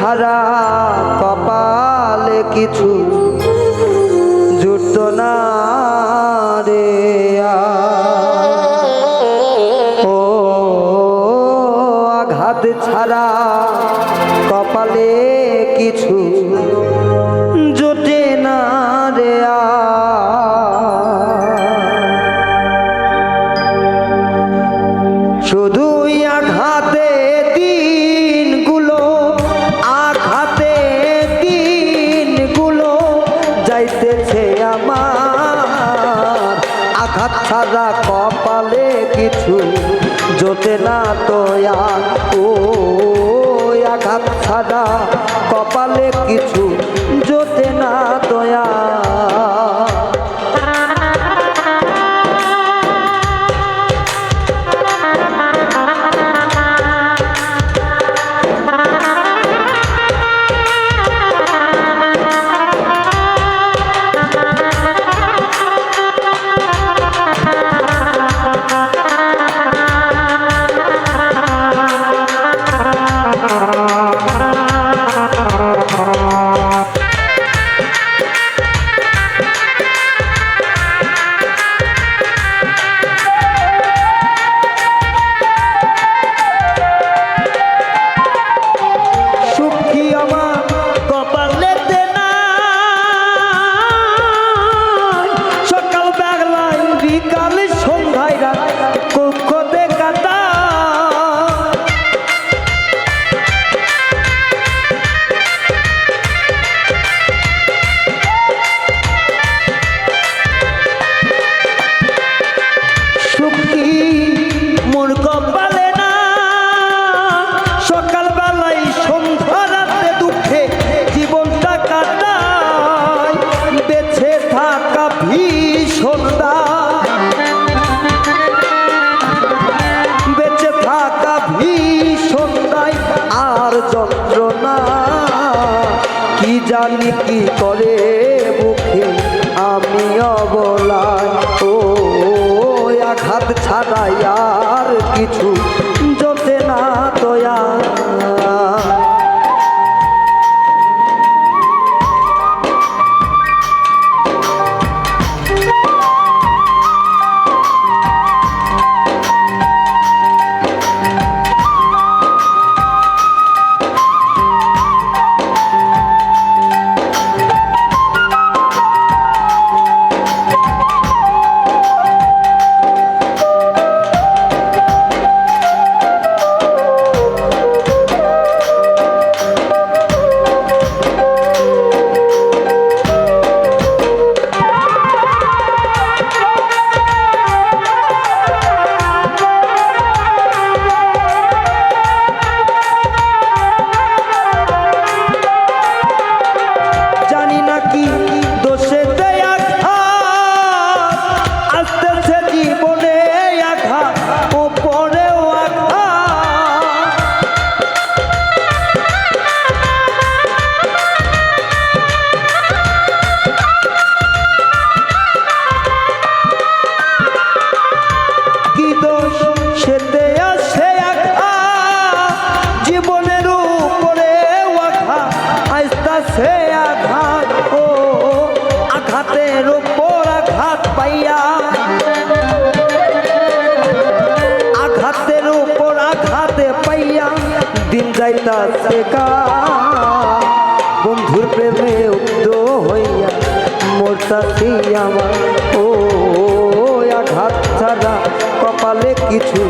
ছাড়া কপালে কিছু জুটত না রে। ও আঘাত ছাড়া কপালে কিছু আঘাত ছাড়া কপালে কিছু জোটে না তো ও আঘাত ছাড়া কপালে কিছু জোটে না তো কি করে। আঘাতের উপর আঘাত পাইয়া, আঘাতের উপর আঘাতে পাইয়া দিন যাইতাছে কা বন্ধুর প্রেমে উদ্ধ হইয়া মোরতাছি আমার। ও, আঘাত ছাড়া কপালে কিছু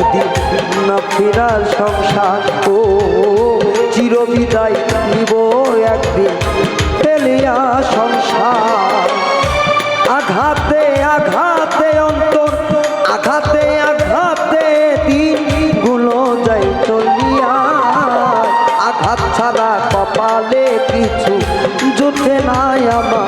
একদিন না ফেরার সংসার ও চিরবিদায় নিব একদিন। সংসার। আঘাতে আঘাতে অন্তর, আঘাতে আঘাতে দিনগুলো যাই চলিয়া। আঘাত ছাড়া কপালে কিছু জুটে নাই আমারও